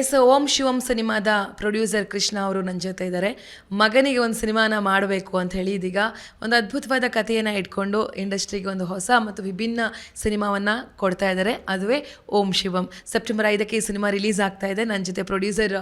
S, ಓಂ ಶಿವಂ ಸಿನಿಮಾದ producer Krishna ಅವರು ನನ್ನ ಜೊತೆ ಇದ್ದಾರೆ. ಮಗನಿಗೆ ಒಂದು ಸಿನಿಮಾನ ಮಾಡಬೇಕು ಅಂತ ಹೇಳಿ ಇದೀಗ. ಒಂದು ಅದ್ಭುತವಾದ ಕಥೆಯನ್ನು ಇಟ್ಕೊಂಡು ಇಂಡಸ್ಟ್ರಿಗೆ ಒಂದು ಹೊಸ ಮತ್ತು ವಿಭಿನ್ನ ಸಿನಿಮಾವನ್ನು ಕೊಡ್ತಾ ಇದ್ದಾರೆ. ಅದುವೇ ಓಂ ಶಿವಂ. ಸೆಪ್ಟೆಂಬರ್ ಐದಕ್ಕೆ ಈ ಸಿನಿಮಾ ರಿಲೀಸ್ ಆಗ್ತಾ ಇದೆ. ನನ್ನ ಜೊತೆ ಪ್ರೊಡ್ಯೂಸರ್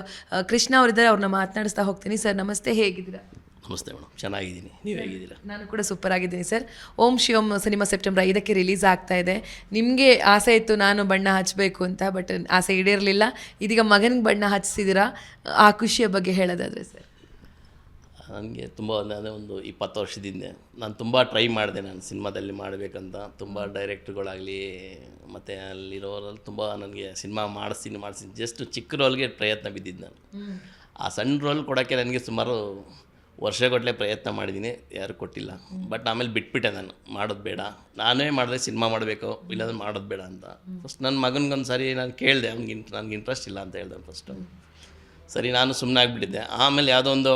ಕೃಷ್ಣ ಅವರಿದ್ದಾರೆ. ಅವ್ರನ್ನ ಮಾತನಾಡಿಸ್ತಾ ಹೋಗ್ತೀನಿ. ಸರ್, ನಮಸ್ತೆ. ಹೇಗಿದ್ದೀರಾ? ನಮಸ್ತೆ ಮೇಡಮ್. ಚೆನ್ನಾಗಿದ್ದೀನಿ. ನೀವು ಹೇಗಿದ್ದೀರಾ? ನಾನು ಕೂಡ ಸೂಪರ್ ಆಗಿದ್ದೀನಿ sir Om Shivam cinema September ಐದಕ್ಕೆ ರಿಲೀಸ್ ಆಗ್ತಾ ಇದೆ. ನಿಮಗೆ ಆಸೆ ಇತ್ತು ನಾನು ಬಣ್ಣ ಹಚ್ಚಬೇಕು ಅಂತ ಬಟ್ ಆಸೆ ಈಡೇರಲಿಲ್ಲ. ಇದೀಗ ಮಗನಿಗೆ ಬಣ್ಣ ಹಚ್ಚಿಸಿದ್ದೀರಾ ಆ ಖುಷಿಯ ಬಗ್ಗೆ ಹೇಳೋದಾದರೆ ಸರ್ ನನಗೆ ತುಂಬ ಅಂದರೆ ಒಂದು ಇಪ್ಪತ್ತು ವರ್ಷದಿಂದ ನಾನು ತುಂಬ ಟ್ರೈ ಮಾಡಿದೆ ನಾನು ಸಿನಿಮಾದಲ್ಲಿ ಮಾಡಬೇಕಂತ. ತುಂಬ ಡೈರೆಕ್ಟ್ರುಗಳಾಗಲಿ ಮತ್ತು ಅಲ್ಲಿರೋರಲ್ಲಿ ತುಂಬ ನನಗೆ ಸಿನಿಮಾ ಮಾಡಿಸ್ತೀನಿ ಮಾಡಿಸ್ತೀನಿ. ಜಸ್ಟ್ ಚಿಕ್ಕ ರೋಲ್ಗೆ ಪ್ರಯತ್ನ ಬಿದ್ದಿದ್ದು ನಾನು. ಆ ಸಣ್ಣ ರೋಲ್ ಕೊಡೋಕ್ಕೆ ನನಗೆ ಸುಮಾರು ವರ್ಷಗಟ್ಟಲೆ ಪ್ರಯತ್ನ ಮಾಡಿದ್ದೀನಿ ಯಾರು ಕೊಟ್ಟಿಲ್ಲ. ಬಟ್ ಆಮೇಲೆ ಬಿಟ್ಬಿಟ್ಟೆ ನಾನು, ಮಾಡೋದು ಬೇಡ. ನಾನೇ ಮಾಡಿದ್ರೆ ಸಿನಿಮಾ ಮಾಡಬೇಕು, ಇಲ್ಲಾಂದ್ರೆ ಮಾಡೋದು ಬೇಡ ಅಂತ. ಫಸ್ಟ್ ನನ್ನ ಮಗನಿಗೊಂದು ಸಾರಿ ನಾನು ಕೇಳಿದೆ, ಅವ್ನಿಗೆ ನನಗೆ ಇಂಟ್ರೆಸ್ಟ್ ಇಲ್ಲ ಅಂತ ಹೇಳ್ದೆ ಫಸ್ಟು ಸರಿ, ನಾನು ಸುಮ್ಮನೆ ಆಗಿಬಿಟ್ಟಿದ್ದೆ. ಆಮೇಲೆ ಯಾವುದೋ ಒಂದು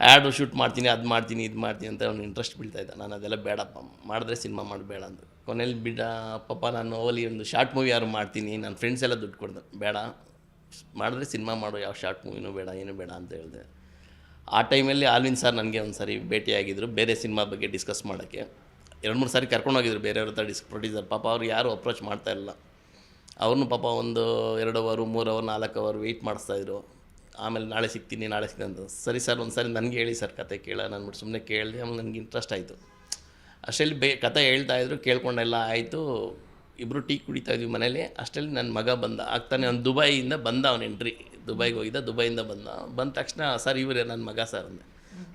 ಆ್ಯಡು ಶೂಟ್ ಮಾಡ್ತೀನಿ, ಅದು ಮಾಡ್ತೀನಿ, ಇದು ಮಾಡ್ತೀನಿ ಅಂತ ಅವ್ನು ಇಂಟ್ರೆಸ್ಟ್ ಬೀಳ್ತಾ ಇದ್ದ ನಾನು ಅದೆಲ್ಲ ಬೇಡಪ್ಪ, ಮಾಡಿದ್ರೆ ಸಿನಿಮಾ ಮಾಡಬೇಡ ಅಂತ ಕೊನೆಯಲ್ಲಿ ಬಿಡ ಪಪ್ಪ ನಾನು ಓಲಿ ಒಂದು ಶಾರ್ಟ್ ಮೂವಿ ಯಾರು ಮಾಡ್ತೀನಿ ನನ್ನ ಫ್ರೆಂಡ್ಸ್ ಎಲ್ಲ ದುಡ್ಡು ಕೊಡ್ದೆ ಬೇಡ, ಮಾಡಿದ್ರೆ ಸಿನಿಮಾ ಮಾಡೋ ಯಾವ ಶಾರ್ಟ್ ಮೂವಿನೂ ಬೇಡ, ಏನೂ ಬೇಡ ಅಂತ ಹೇಳಿದೆ. ಆ ಟೈಮಲ್ಲಿ ಆಲ್ವಿನ್ ಸರ್ ನನಗೆ ಒಂದು ಸಾರಿ ಭೇಟಿಯಾಗಿದ್ದರು ಬೇರೆ ಸಿನಿಮಾ ಬಗ್ಗೆ ಡಿಸ್ಕಸ್ ಮಾಡೋಕ್ಕೆ. ಎರಡು, ಮೂರು ಸಾರಿ ಕರ್ಕೊಂಡೋಗಿದ್ರು ಬೇರೆಯವ್ರ ಹತ್ರ ಡಿಸ್ ಪ್ರೊಡ್ಯೂಸರ್ ಪಾಪ ಅವ್ರು ಯಾರು ಅಪ್ರೋಚ್ ಮಾಡ್ತಾ ಇಲ್ಲ. ಅವ್ರನ್ನೂ ಪಾಪ ಒಂದು ಎರಡು ಅವರು, ಮೂರು ಅವರ್, ನಾಲ್ಕು ಅವರ್ ವೆಯ್ಟ್ ಮಾಡಿಸ್ತಾಯಿದ್ರು ಆಮೇಲೆ ನಾಳೆ ಸಿಗ್ತೀನಿ ನಾಳೆ ಸಿಗ್ತೀನಿ ಅಂತ. ಸರಿ ಸರ್ ಒಂದು ಸಾರಿ ನನಗೆ ಹೇಳಿ ಸರ್ ಕತೆ ಕೇಳ, ನಾನು ಸುಮ್ಮನೆ ಕೇಳಿದೆ, ಆಮೇಲೆ ನನಗೆ ಇಂಟ್ರೆಸ್ಟ್ ಆಯಿತು. ಅಷ್ಟರಲ್ಲಿ ಬೇ, ಕತೆ ಹೇಳ್ತಾ ಇದ್ರು, ಕೇಳ್ಕೊಂಡೆಲ್ಲ ಆಯಿತು. ಇಬ್ಬರು ಟೀ ಕುಡಿತಾ ಇದ್ವಿ ಮನೇಲಿ. ಅಷ್ಟರಲ್ಲಿ ನನ್ನ ಮಗ ಬಂದ, ಆಗ್ತಾನೆ ಅವ್ನು ದುಬೈಯಿಂದ ಬಂದ ಅವನ ಎಂಟ್ರಿ ದುಬೈಗೆ ಹೋಗಿದ್ದ, ದುಬೈಯಿಂದ ಬಂದ. ಬಂದ ತಕ್ಷಣ, ಸರ್, ಇವರೇ ನನ್ನ ಮಗ ಸರ್ ಅಂದೆ.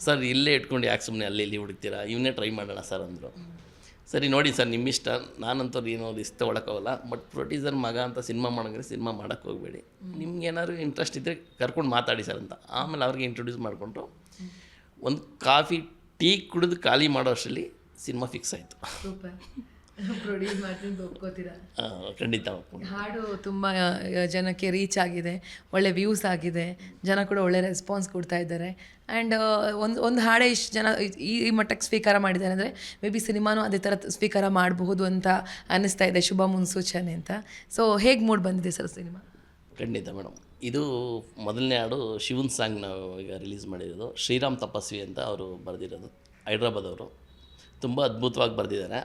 ಸರ್, ಇಲ್ಲೇ ಇಟ್ಕೊಂಡು ಯಾಕೆ ಸುಮ್ಮನೆ ಅಲ್ಲಿ ಇಲ್ಲಿ ಹುಡುಕ್ತೀರಾ? ಇವನ್ನೇ ಟ್ರೈ ಮಾಡೋಣ ಸರ್ ಅಂದರು. ಸರಿ, ನೋಡಿ ಸರ್ ನಿಮ್ಮ ಇಷ್ಟ ನಾನಂತೂ ಏನೋ ಇಷ್ಟ ತೊಗೊಳಕ್ಕಾಗಲ್ಲ ಬಟ್ ಪ್ರೊಡ್ಯೂಸರ್ ಮಗ ಅಂತ ಸಿನಿಮಾ ಮಾಡೋಂಗ್ರೆ ಸಿನಿಮಾ ಮಾಡೋಕ್ಕೆ ಹೋಗಬೇಡಿ. ನಿಮ್ಗೆ ಏನಾದ್ರು ಇಂಟ್ರೆಸ್ಟ್ ಇದ್ದರೆ ಕರ್ಕೊಂಡು ಮಾತಾಡಿ ಸರ್ ಅಂತ. ಆಮೇಲೆ ಅವ್ರಿಗೆ ಇಂಟ್ರೊಡ್ಯೂಸ್ ಮಾಡಿಕೊಂಡು ಒಂದು ಕಾಫಿ, ಟೀ ಕುಡಿದು ಖಾಲಿ ಮಾಡೋ ಅಷ್ಟರಲ್ಲಿ ಸಿನಿಮಾ ಫಿಕ್ಸ್ ಆಯಿತು. ಪ್ರೊಡ್ಯೂಸ್ ಮಾಡ್ತೀನಿ ಒಪ್ಕೋತೀರಾ? ಖಂಡಿತ ಹಾಡು ತುಂಬ ಜನಕ್ಕೆ ರೀಚ್ ಆಗಿದೆ ಒಳ್ಳೆ ವ್ಯೂಸ್ ಆಗಿದೆ ಜನ ಕೂಡ ಒಳ್ಳೆ ರೆಸ್ಪಾನ್ಸ್ ಕೊಡ್ತಾ ಇದ್ದಾರೆ. ಆ್ಯಂಡ್ ಒಂದು ಒಂದು ಹಾಡೇ ಇಷ್ಟು ಜನ ಈ ಈ ಮಟ್ಟಕ್ಕೆ ಸ್ವೀಕಾರ ಮಾಡಿದ್ದಾರೆ ಅಂದರೆ ಮೇ ಬಿ ಸಿನಿಮಾನೂ ಅದೇ ಥರ ಸ್ವೀಕಾರ ಮಾಡಬಹುದು ಅಂತ ಅನ್ನಿಸ್ತಾ ಇದೆ ಶುಭ ಮುನ್ಸೂಚನೆ ಅಂತ. ಸೊ ಹೇಗೆ ಮೂಡ್ ಬಂದಿದೆ ಸರ್ ಸಿನಿಮಾ? ಖಂಡಿತ ಮೇಡಮ್. ಇದು ಮೊದಲನೇ ಹಾಡು ಶಿವನ್ ಸಾಂಗ್ ನಾವು ಈಗ ರಿಲೀಸ್ ಮಾಡಿರೋದು. ಶ್ರೀರಾಮ್ ತಪಸ್ವಿ ಅಂತ ಅವರು ಬರೆದಿರೋದು ಹೈದ್ರಾಬಾದ್ ಅವರು. ತುಂಬ ಅದ್ಭುತವಾಗಿ ಬರೆದಿದ್ದಾರೆ.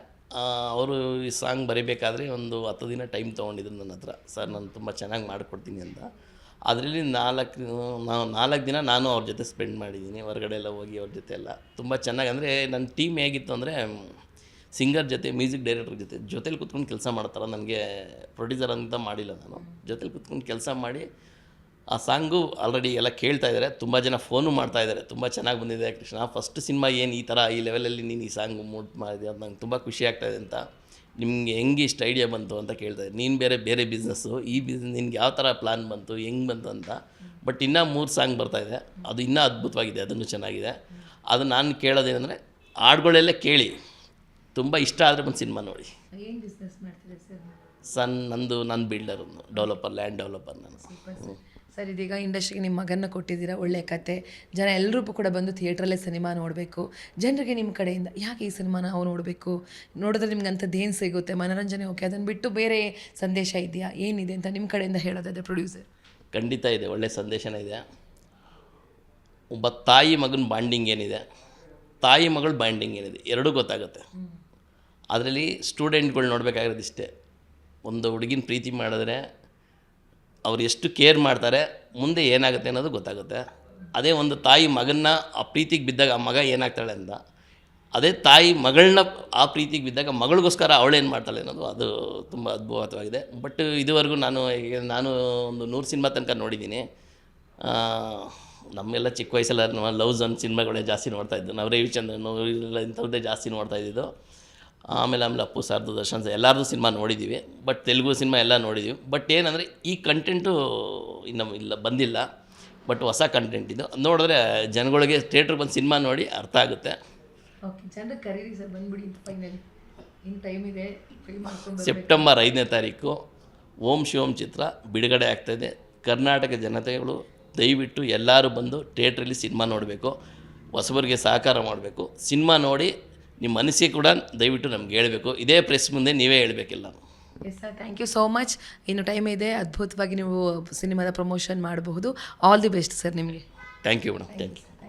ಅವರು ಈ ಸಾಂಗ್ ಬರೀಬೇಕಾದ್ರೆ ಒಂದು ಹತ್ತು ದಿನ ಟೈಮ್ ತೊಗೊಂಡಿದ್ರು ನನ್ನ ಹತ್ರ. ಸರ್, ನಾನು ತುಂಬ ಚೆನ್ನಾಗಿ ಮಾಡಿಕೊಡ್ತೀನಿ ಅಂತ ಅದರಲ್ಲಿ ನಾಲ್ಕು ನಾವು ನಾಲ್ಕು ದಿನ ನಾನು ಅವ್ರ ಜೊತೆ ಸ್ಪೆಂಡ್ ಮಾಡಿದ್ದೀನಿ. ಹೊರಗಡೆ ಎಲ್ಲ ಹೋಗಿ ಅವ್ರ ಜೊತೆ ಎಲ್ಲ. ತುಂಬ ಚೆನ್ನಾಗಿ, ಅಂದರೆ ನನ್ನ ಟೀಮ್ ಹೇಗಿತ್ತು ಅಂದರೆ ಸಿಂಗರ್ ಜೊತೆ ಮ್ಯೂಸಿಕ್ ಡೈರೆಕ್ಟರ್ ಜೊತೆ, ಜೊತೇಲಿ ಕುತ್ಕೊಂಡು ಕೆಲಸ ಮಾಡ್ತಾರೆ. ನನಗೆ ಪ್ರೊಡ್ಯೂಸರ್ ಅಂತ ಮಾಡಿಲ್ಲ ನಾನು. ಜೊತೇಲಿ ಕುತ್ಕೊಂಡು ಕೆಲಸ ಮಾಡಿ ಆ ಸಾಂಗು ಆಲ್ರೆಡಿ ಎಲ್ಲ ಕೇಳ್ತಾ ಇದ್ದಾರೆ ತುಂಬ ಜನ ಫೋನು ಮಾಡ್ತಾ ಇದ್ದಾರೆ ತುಂಬ ಚೆನ್ನಾಗಿ ಬಂದಿದೆ ಕೃಷ್ಣ. ಫಸ್ಟ್ ಸಿನಿಮಾ ಏನು ಈ ಥರ ಈ ಲೆವೆಲಲ್ಲಿ ನೀನು ಈ ಸಾಂಗ್ ಮೂಡ್ ಮಾಡಿದೆ ಅದು ನಂಗೆ ತುಂಬ ಖುಷಿ ಆಗ್ತಾಯಿದೆ ಅಂತ ನಿಮಗೆ ಹೆಂಗೆ ಇಷ್ಟು ಐಡಿಯಾ ಬಂತು ಅಂತ ಕೇಳ್ತಾ ಇದ್ದೆ ನೀನು ಬೇರೆ ಬೇರೆ ಬಿಸ್ನೆಸ್ಸು ಈ ಬಿಸ್ನೆಸ್ ನಿನ್ಗೆ ಯಾವ ಥರ ಪ್ಲಾನ್ ಬಂತು, ಹೆಂಗೆ ಬಂತು ಅಂತ. ಬಟ್ ಇನ್ನೂ ಮೂರು ಸಾಂಗ್ ಬರ್ತಾಯಿದೆ ಅದು ಇನ್ನೂ ಅದ್ಭುತವಾಗಿದೆ. ಅದನ್ನು ಚೆನ್ನಾಗಿದೆ. ಅದು ನಾನು ಕೇಳೋದೇನೆಂದರೆ ಹಾಡುಗಳೆಲ್ಲ ಕೇಳಿ. ತುಂಬ ಇಷ್ಟ ಆದರೆ ಒಂದು ಸಿನಿಮಾ ನೋಡಿ. ಸನ್ ನಂದು ನನ್ನ ಬಿಲ್ಡರ್ ಡೆವಲಪರ್ ಲ್ಯಾಂಡ್ ಡೆವಲಪರ್ ನಾನು. ಸರ್ ಇದೀಗ ಇಂಡಸ್ಟ್ರಿಗೆ ನಿಮ್ಮ ಮಗನ್ನ ಕೊಟ್ಟಿದ್ದೀರಾ? ಒಳ್ಳೆ ಕತೆ. ಜನ ಎಲ್ಲರೂ ಕೂಡ ಬಂದು ಥಿಯೇಟ್ರಲ್ಲೇ ಸಿನಿಮಾ ನೋಡಬೇಕು. ಜನರಿಗೆ ನಿಮ್ಮ ಕಡೆಯಿಂದ ಯಾಕೆ ಈ ಸಿನಿಮಾನ ನಾವು ನೋಡಬೇಕು? ನೋಡಿದ್ರೆ ನಿಮ್ಗೆ ಅಂತ ದೇನ್ ಸಿಗುತ್ತೆ? ಮನೋರಂಜನೆ ಓಕೆ ಅದನ್ನು ಬಿಟ್ಟು ಬೇರೆ ಸಂದೇಶ ಇದೆಯಾ? ಏನಿದೆ ಅಂತ ನಿಮ್ಮ ಕಡೆಯಿಂದ ಹೇಳೋದಾದ್ರೆ ಪ್ರೊಡ್ಯೂಸರ್ ಖಂಡಿತ ಇದೆ ಒಳ್ಳೆ ಸಂದೇಶನ ಇದೆ. ಒಬ್ಬ ತಾಯಿ ಮಗನ ಬಾಂಡಿಂಗ್ ಏನಿದೆ? ತಾಯಿ ಮಗಳ ಬಾಂಡಿಂಗ್ ಏನಿದೆ? ಎರಡೂ ಗೊತ್ತಾಗುತ್ತೆ. ಅದರಲ್ಲಿ ಸ್ಟೂಡೆಂಟ್ಗಳು ನೋಡಬೇಕಾಗಿರೋದು ಇಷ್ಟೇ. ಒಂದು ಹುಡುಗಿನ ಪ್ರೀತಿ ಮಾಡಿದ್ರೆ ಅವ್ರು ಎಷ್ಟು ಕೇರ್ ಮಾಡ್ತಾರೆ, ಮುಂದೆ ಏನಾಗುತ್ತೆ ಅನ್ನೋದು ಗೊತ್ತಾಗುತ್ತೆ. ಅದೇ ಒಂದು ತಾಯಿ ಮಗನ್ನ ಆ ಪ್ರೀತಿಗೆ ಬಿದ್ದಾಗ ಆ ಮಗ ಏನಾಗ್ತಾಳೆ ಅಂತ. ಅದೇ ತಾಯಿ ಮಗಳನ್ನ ಆ ಪ್ರೀತಿಗೆ ಬಿದ್ದಾಗ ಮಗಳಿಗೋಸ್ಕರ ಅವಳೇನು ಮಾಡ್ತಾಳೆ ಅನ್ನೋದು ಅದು ತುಂಬ ಅದ್ಭುತವಾಗಿದೆ. ಬಟ್ ಇದುವರೆಗೂ ನಾನು ನಾನು ಒಂದು ನೂರು ಸಿನಿಮಾ ತನಕ ನೋಡಿದ್ದೀನಿ. ನಮ್ಮೆಲ್ಲ ಚಿಕ್ಕ ವಯಸ್ಸಲ್ಲ ಲವ್ಸ್ ಅನ್ನೋ ಸಿನಿಮಾಗಳೇ ಜಾಸ್ತಿ ನೋಡ್ತಾ ಇದ್ದು ನಾವು ರವಿಚಂದ್ರನ್ ಇಂಥವ್ರದ್ದೇ ಜಾಸ್ತಿ ನೋಡ್ತಾ ಆಮೇಲೆ ಆಮೇಲೆ ಅಪ್ಪು ಸಾರ್ದು ದರ್ಶನ್ ಸರ್ ಎಲ್ಲರದ್ದು ಸಿನಿಮಾ ನೋಡಿದ್ದೀವಿ ಬಟ್ ತೆಲುಗು ಸಿನಿಮಾ ಎಲ್ಲ ನೋಡಿದ್ದೀವಿ ಬಟ್ ಏನಂದರೆ ಈ ಕಂಟೆಂಟು ಇನ್ನು ಇಲ್ಲ ಬಂದಿಲ್ಲ. ಬಟ್ ಹೊಸ ಕಂಟೆಂಟ್ ಇದು. ನೋಡಿದ್ರೆ ಜನಗಳಿಗೆ ಥಿಯೇಟ್ರಿಗೆ ಬಂದು ಸಿನಿಮಾ ನೋಡಿ ಅರ್ಥ ಆಗುತ್ತೆ. ಇದೆ ಸೆಪ್ಟೆಂಬರ್ ಐದನೇ ತಾರೀಕು ಓಂ ಶಿವಂ ಚಿತ್ರ ಬಿಡುಗಡೆ ಆಗ್ತಾಯಿದೆ ಕರ್ನಾಟಕ ಜನತೆಗಳು ದಯವಿಟ್ಟು ಎಲ್ಲರೂ ಬಂದು ಥಿಯೇಟ್ರಲ್ಲಿ ಸಿನಿಮಾ ನೋಡಬೇಕು. ಹೊಸಬರಿಗೆ ಸಹಕಾರ ಮಾಡಬೇಕು. ಸಿನಿಮಾ ನೋಡಿ ನಿಮ್ಮ ಮನಸ್ಸಿಗೆ ಕೂಡ ದಯವಿಟ್ಟು ನಮ್ಗೆ ಹೇಳಬೇಕು. ಇದೇ ಪ್ರೆಸ್ ಮುಂದೆ ನೀವೇ ಹೇಳಬೇಕಿಲ್ಲ. Yes sir thank you so much ಇನ್ನು ಟೈಮ್ ಇದೆ. ಅದ್ಭುತವಾಗಿ ನೀವು ಸಿನಿಮಾದ ಪ್ರಮೋಷನ್ ಮಾಡಬಹುದು. ಆಲ್ ದಿ ಬೆಸ್ಟ್ ಸರ್ ನಿಮಗೆ. Thank you madam thank you